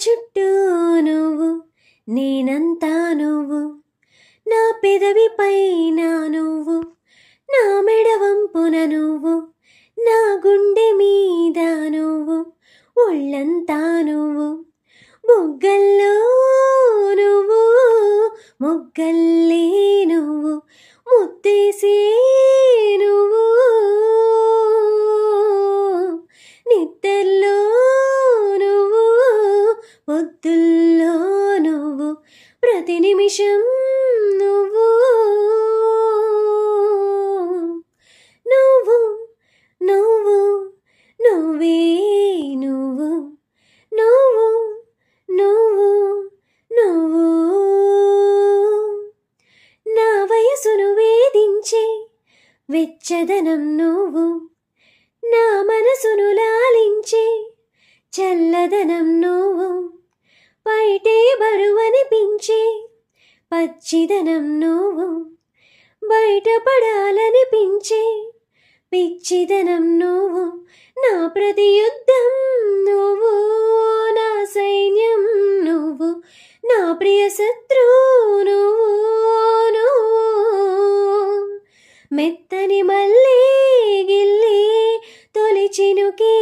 చుట్టూ నువ్వు నేనంతా నువ్వు. నా పెదవి పైన నువ్వు నా మెడవంపున నువ్వు నా గుండె మీద నువ్వు ఒళ్ళంతా నువ్వు. మొగ్గల్లో నువ్వు మొగ్గల్లే నువ్వు ముత్తేసే పొద్దుల్లో నువ్వు ప్రతి నిమిషం నువ్వు. నువ్వు నువ్వు నువ్వే నువ్వు. నువ్వు నువ్వు నువ్వు. నా వయసును వేధించే వెచ్చదనం నువ్వు. నా మనసును లాలించే చల్లదనం నువ్వు. బరువనిపించే పచ్చిదనం నువ్వు. బయటపడాలనిపించే పిచ్చిదనం నువ్వు. నా ప్రతి యుద్ధం నువ్వు నా సైన్యం నువ్వు. నా ప్రియ శత్రువు నువ్వు నువ్వు. మెత్తని మళ్ళీ గిల్లి తొలిచినుకి